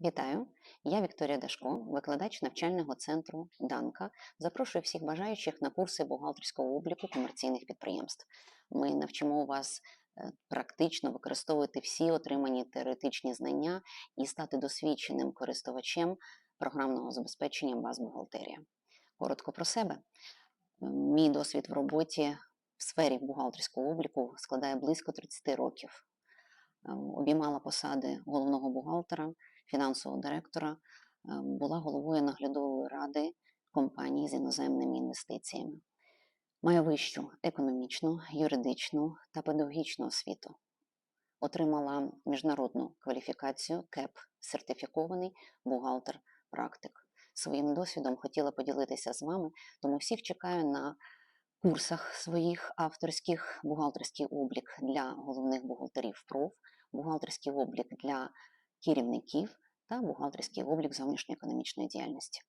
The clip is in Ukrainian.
Вітаю! Я Вікторія Дашко, викладач навчального центру Данка. Запрошую всіх бажаючих на курси бухгалтерського обліку комерційних підприємств. Ми навчимо вас е, практично використовувати всі отримані теоретичні знання і стати досвідченим користувачем програмного забезпечення баз бухгалтерія. Коротко про себе. Мій досвід в роботі в сфері бухгалтерського обліку складає близько 30 років. Е, Обіймала посади головного бухгалтера, фінансового директора, е, була головою наглядової ради компанії з іноземними інвестиціями. Маю вищу економічну, юридичну та педагогічну освіту. Отримала міжнародну кваліфікацію КЕП, сертифікований бухгалтер-практик. Своїм досвідом хотіла поділитися з вами, тому всіх чекаю на курсах своїх авторських бухгалтерський облік для головних бухгалтерів ПРОВ, бухгалтерський облік для керівників та бухгалтерський облік зовнішньоекономічної діяльності.